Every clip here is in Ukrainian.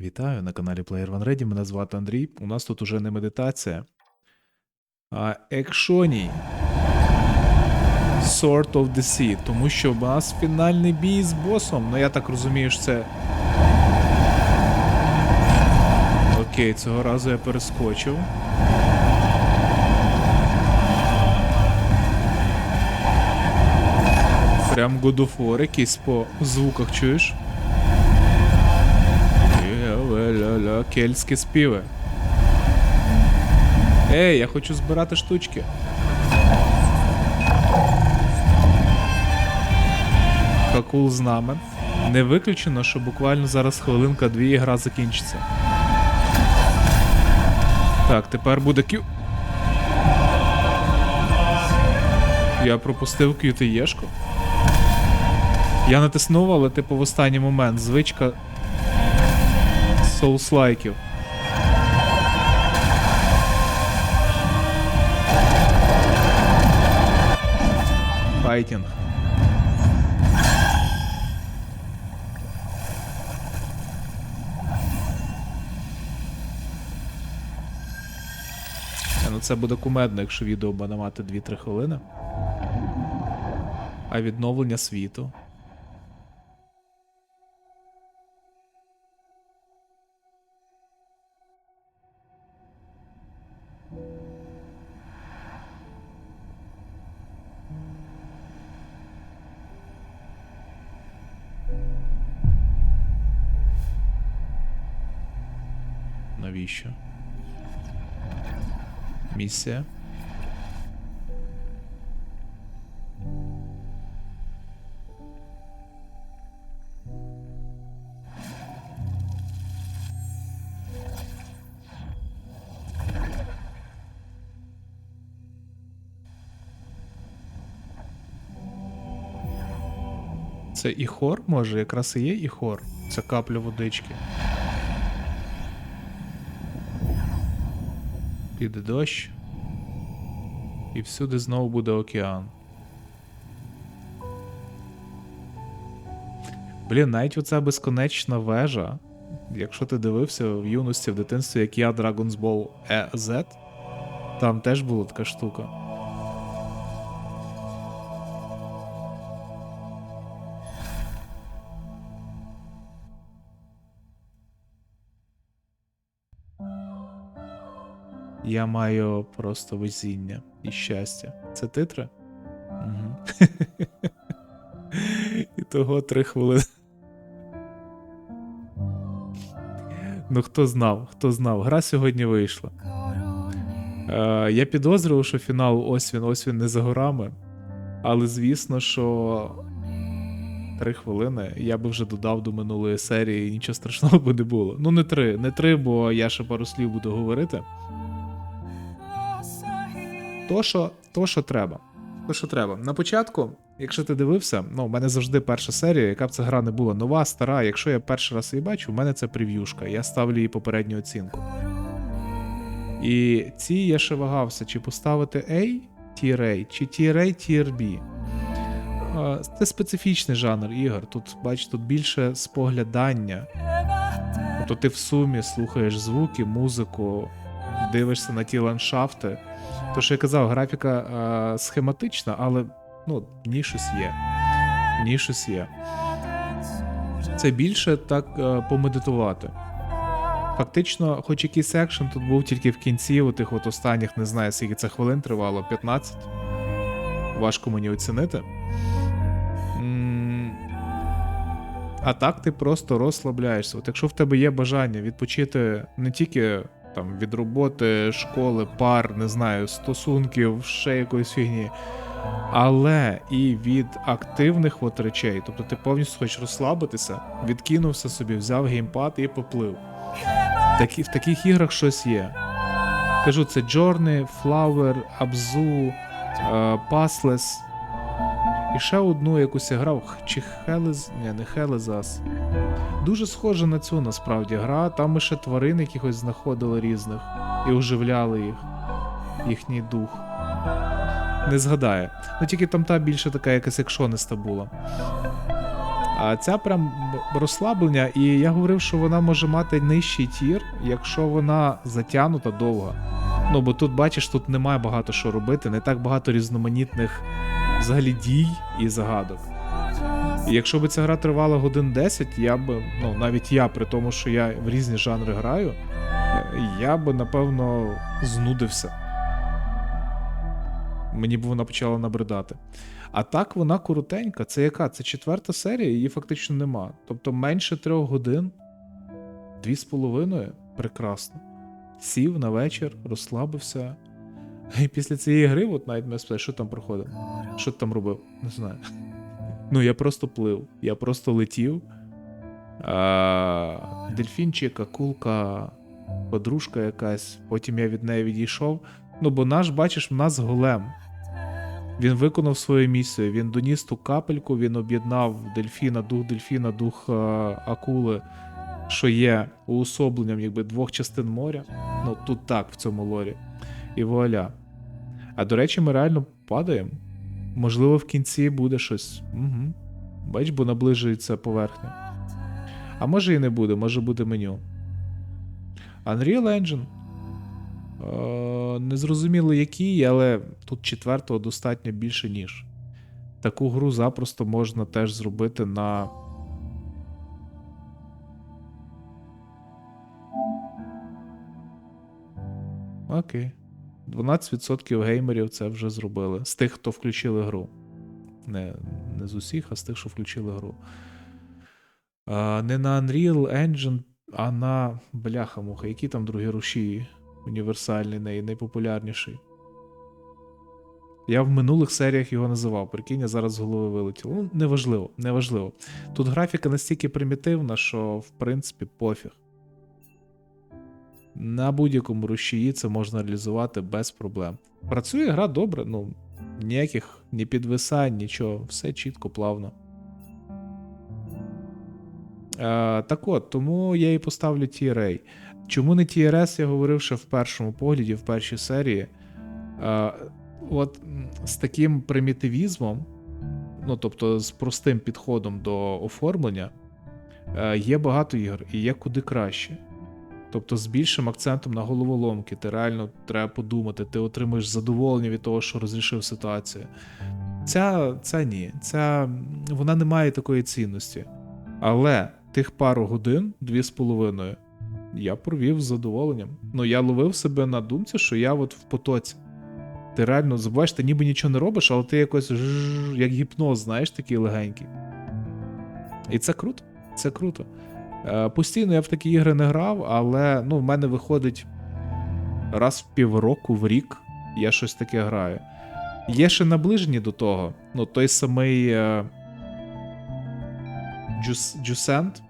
Вітаю на каналі Player One Ready. Мене звати Андрій. У нас тут уже не медитація, а екшоній. Sword of the Sea. Тому що у нас фінальний бій з босом. Ну я так розумію, що це. Окей, цього разу я перескочив. Прям War якийсь по звуках чуєш? Кельтські співи. Ей, я хочу збирати штучки. Какул знамен. Не виключено, що буквально зараз хвилинка-дві і гра закінчиться. Так, тепер буде кю. Я пропустив QTE-шку. Я натиснув, але типу в останній момент звичка соус-лайків. Файтінг. Е, Ну це буде кумедно, якщо відео буде мати 2-3 хвилини. А відновлення світу. Навіщо? Місія. Це і хор, може, якраз і є і хор. Це капля водички. Піде дощ. І всюди знову буде океан. Блін, навіть оця безконечна вежа. Якщо ти дивився в юності в дитинстві, як я Dragon's Ball EZ, там теж була така штука. Я маю просто везіння і щастя. Це титри? Угу. І того три хвилини. Ну, хто знав, хто знав. Гра сьогодні вийшла. Е, я підозрював, що фінал ось він, ось він не за горами. Але звісно, що три хвилини я би вже додав до минулої серії, і нічого страшного би не було. Ну, не три, не три, бо я ще пару слів буду говорити. То, що, то, що треба. То, що треба. На початку, якщо ти дивився, ну, в мене завжди перша серія, яка б ця гра не була нова, стара. Якщо я перший раз її бачу, в мене це прев'юшка. Я ставлю їй попередню оцінку. І ці я ще вагався, чи поставити A, Tier A, чи Tier A, Tier B. Це специфічний жанр ігор. Тут, бач, тут більше споглядання. Тобто ти в сумі слухаєш звуки, музику, дивишся на ті ландшафти. То, що я казав, графіка е, схематична, але ну, в ній щось є. В ній щось є. Це більше так е, помедитувати. Фактично, хоч якийсь екшен тут був тільки в кінці, у тих от останніх, не знаю, скільки це хвилин тривало, 15. Важко мені оцінити. А так ти просто розслабляєшся. От якщо в тебе є бажання відпочити не тільки там від роботи, школи, пар, не знаю, стосунків, ще якоїсь фігні. Але і від активних от речей, тобто ти повністю хочеш розслабитися, відкинувся собі, взяв геймпад і поплив. Такі, в таких іграх щось є. Кажу, це Journey, Flower, Abzu, е, Passless. І ще одну якусь грав, чи Хелез. Ні, не Хелезас. Дуже схожа на цю насправді гра. Там ми ще тварин якихось знаходили різних і оживляли їх, їхній дух. Не згадає. Ну тільки там та більше така якась екшониста була. А ця прям розслаблення, і я говорив, що вона може мати нижчий тір, якщо вона затягнута довго. Ну, бо тут, бачиш, тут немає багато що робити, не так багато різноманітних взагалі дій і загадок. І якщо б ця гра тривала годин 10, я б, ну навіть я, при тому, що я в різні жанри граю, я би напевно знудився. Мені б вона почала набридати. А так вона коротенька. Це яка? Це четверта серія, її фактично нема. Тобто менше трьох годин, дві з половиною. Прекрасно. Сів на вечір, розслабився. І після цієї гри, от навіть мене спитають, що там проходив? Що ти там робив? Не знаю. Ну, я просто плив, я просто летів. А, дельфінчик, акулка, подружка якась. Потім я від неї відійшов. Ну, бо наш, бачиш, в нас голем. Він виконав свою місію. Він доніс ту капельку, він об'єднав дельфіна, дух дельфіна, дух е, акули, що є уособленням якби, двох частин моря. Ну, тут так, в цьому лорі. І вуаля. А до речі, ми реально падаємо. Можливо, в кінці буде щось. Угу. Бач, бо наближується поверхня. А може і не буде, може буде меню. Unreal Engine. Е, незрозуміло який, але тут четвертого достатньо більше, ніж. Таку гру запросто можна теж зробити на. Окей. 12% геймерів це вже зробили. З тих, хто включили гру. Не, не з усіх, а з тих, що включили гру. А, не на Unreal Engine, а на бляха-муха. Які там другі рушії? Універсальний, най, найпопулярніший. Я в минулих серіях його називав. Прикинь, я зараз з голови вилетіло. Ну, неважливо, неважливо. Тут графіка настільки примітивна, що в принципі пофіг. На будь-якому рушії це можна реалізувати без проблем. Працює гра добре, ну ніяких ні підвисань, нічого, все чітко, плавно. Е, так от, тому я і поставлю TRA. Чому не TRS, я говорив ще в першому погляді, в першій серії. Е, от з таким примітивізмом, ну тобто з простим підходом до оформлення, е, є багато ігор і є куди краще. Тобто з більшим акцентом на головоломки, ти реально треба подумати, ти отримуєш задоволення від того, що розрішив ситуацію. Ця, ця ні, ця вона не має такої цінності. Але тих пару годин, дві з половиною, я провів з задоволенням. Ну, я ловив себе на думці, що я от в потоці. Ти реально забуваєш, ти ніби нічого не робиш, але ти якось як гіпноз, знаєш, такий легенький. І це круто. Це круто. Е, Постійно я в такі ігри не грав, але ну, в мене виходить раз в півроку, в рік я щось таке граю. Є ще наближені до того. Ну, той самий е, Джусент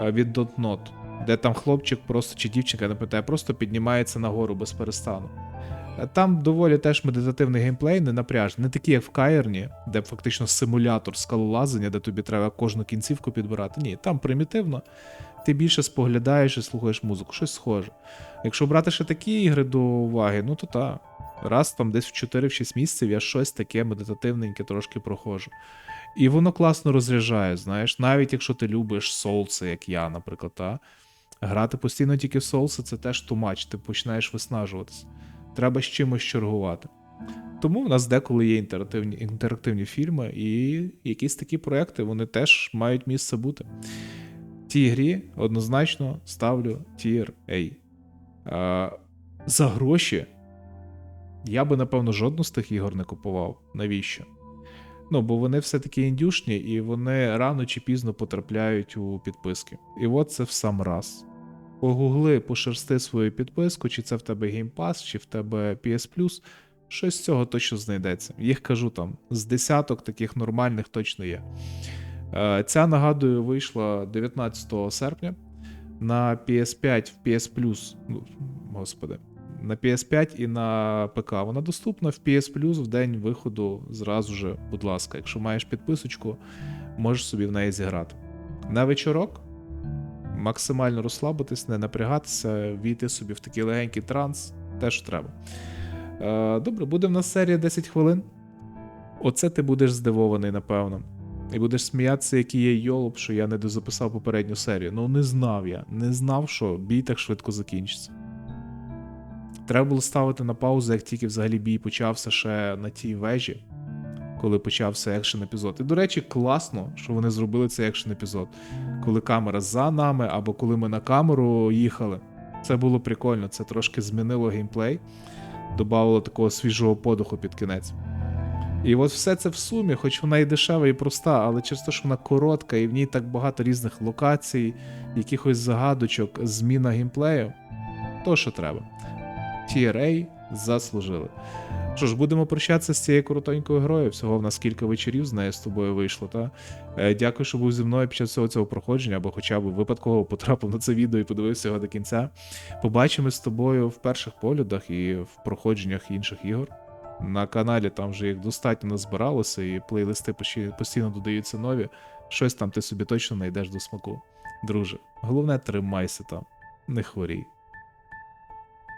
е, від Don't де там хлопчик просто чи дівчинка, не пам'ятаю, просто піднімається нагору без перестану. Там доволі теж медитативний геймплей, не напряжний, не такий, як в Каєрні, де фактично симулятор скалолазання, де тобі треба кожну кінцівку підбирати. Ні, там примітивно. Ти більше споглядаєш і слухаєш музику, щось схоже. Якщо брати ще такі ігри до уваги, ну то та. Раз там десь в 4-6 місяців я щось таке медитативненьке трошки проходжу. І воно класно розряджає, знаєш, навіть якщо ти любиш соулси, як я, наприклад, та, грати постійно тільки в соулси це теж тумач, ти починаєш виснажуватися. Треба з чимось чергувати. Тому в нас деколи є інтерактивні, інтерактивні фільми, і якісь такі проекти вони теж мають місце бути. Тій грі однозначно ставлю Tier. А, за гроші я би, напевно, жодну з тих ігор не купував. Навіщо? Ну, бо вони все-таки індюшні, і вони рано чи пізно потрапляють у підписки. І от це в сам раз. Погугли, пошерсти свою підписку, чи це в тебе Game Pass, чи в тебе PS Plus. Щось з цього точно знайдеться. Їх кажу там, з десяток таких нормальних точно є. Е, Ця, нагадую, вийшла 19 серпня на PS5 в PS Plus. Ну, господи, на PS5 і на ПК. Вона доступна в PS Plus в день виходу зразу же, будь ласка. Якщо маєш підписочку, можеш собі в неї зіграти. На вечорок максимально розслабитись, не напрягатися, війти собі в такий легенький транс, те, що треба. Е, Добре, буде в нас серія 10 хвилин. Оце ти будеш здивований, напевно. І будеш сміятися, який є йолоп, що я не дозаписав попередню серію. Ну не знав я, не знав, що бій так швидко закінчиться. Треба було ставити на паузу, як тільки взагалі бій почався ще на тій вежі, коли почався екшен епізод. І, до речі, класно, що вони зробили цей екшен епізод, коли камера за нами, або коли ми на камеру їхали. Це було прикольно, це трошки змінило геймплей, додавало такого свіжого подуху під кінець. І от все це в сумі, хоч вона і дешева, і проста, але через те, що вона коротка, і в ній так багато різних локацій, якихось загадочок, зміна геймплею, то що треба. TRA заслужили. Що ж, будемо прощатися з цією коротенькою грою. Всього в нас кілька вечорів з нею з тобою вийшло. Та? Е, Дякую, що був зі мною під час всього цього проходження, або хоча б випадково потрапив на це відео і подивився його до кінця. Побачимось з тобою в перших поглядах і в проходженнях інших ігор. На каналі там вже їх достатньо назбиралося, і плейлисти постійно додаються нові. Щось там ти собі точно знайдеш до смаку. Друже, головне тримайся там, не хворій.